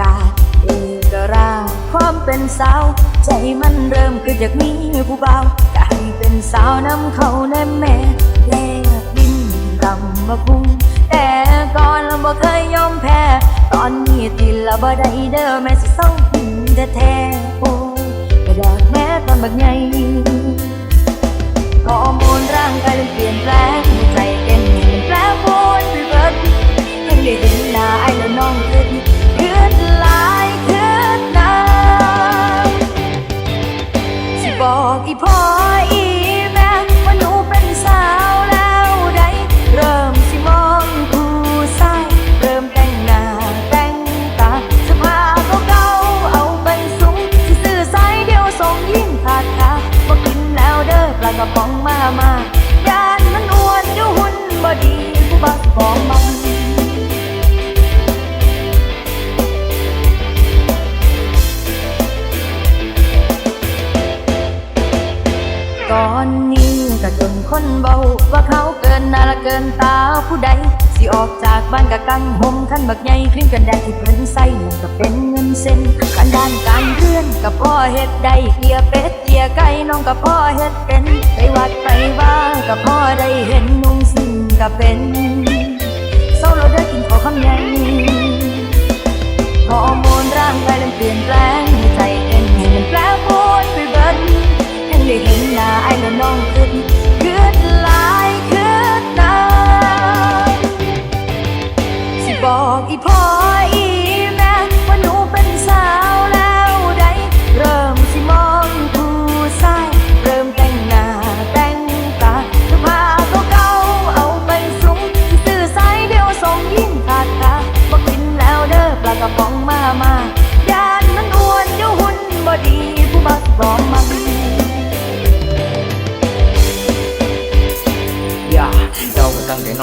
กาเอกร่างความเป็นสาว ใจมันเริ่มขึ้นจากมีผู้บ่าก็ให้เป็นสาวนำเขาแน่แม่แลกดินรำมาพุงแต่ก่อนเราบ่เคยยอมแพ้ ตอนนี้ติลาบ่ได้เด้อแม่สิเศร้าหินแท้ๆโอ้กระดาษแม่ตอนบักใหญ่ บอกอีพ่ออี ก่อนนี้ก็จนคนเบาว่าเขาเกินนาละเกินตาผู้ใด สิออกจากบ้านกะกังห่มขันบักใหญ่คลิ้นกันแดดที่เพิ่นใส่มันก็เป็นเงินเส้นกันด้านการเรือนกับพ่อเฮ็ดได้เกลียเป็ดเกลียไก่น้องกับพ่อเฮ็ดเป็นไปวัดไปว่ากับพ่อได้เห็นนุ่งสิ้นก็เป็นาไอ้แล้วน้องขึ้นขึ้นหลายขึ้นนานสิบอกอีพ่ออี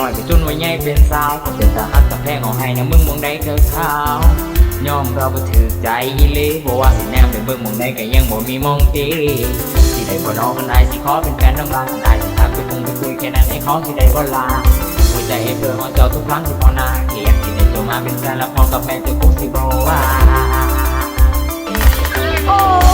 าก็ตั้งแต่น้อยไปจนวัยใหญ่เป็นสาวก็เป็นทหารกับแพงเอาให้นะมึงมองได้เกิดข้าวยอมเราบ่ถือใจอีหลีบ่ว่าสิแนมไปเบิ่งมองได้ก็ยังบ่มีมองตีสิได้บ่น้องกันได้สิขอเป็นแฟนน้ำลายกันได้สิทักไปคงไปคุยแค่นั้นให้ขาสิได้บ่ลาหัวใจให้เพื่อของเจ้าทุกครั้งที่พอนาเกลียดที่ได้ตัวมาเป็นแฟนแล้วพอกับแฟนจะคงสิบ่ว่าโอ้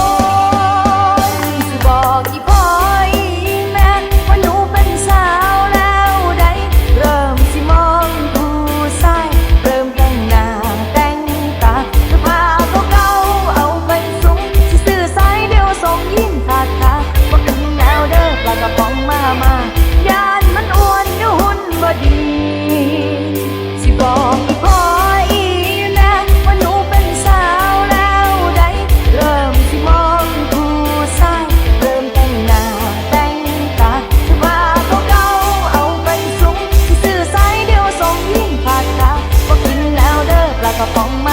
กระป๋อง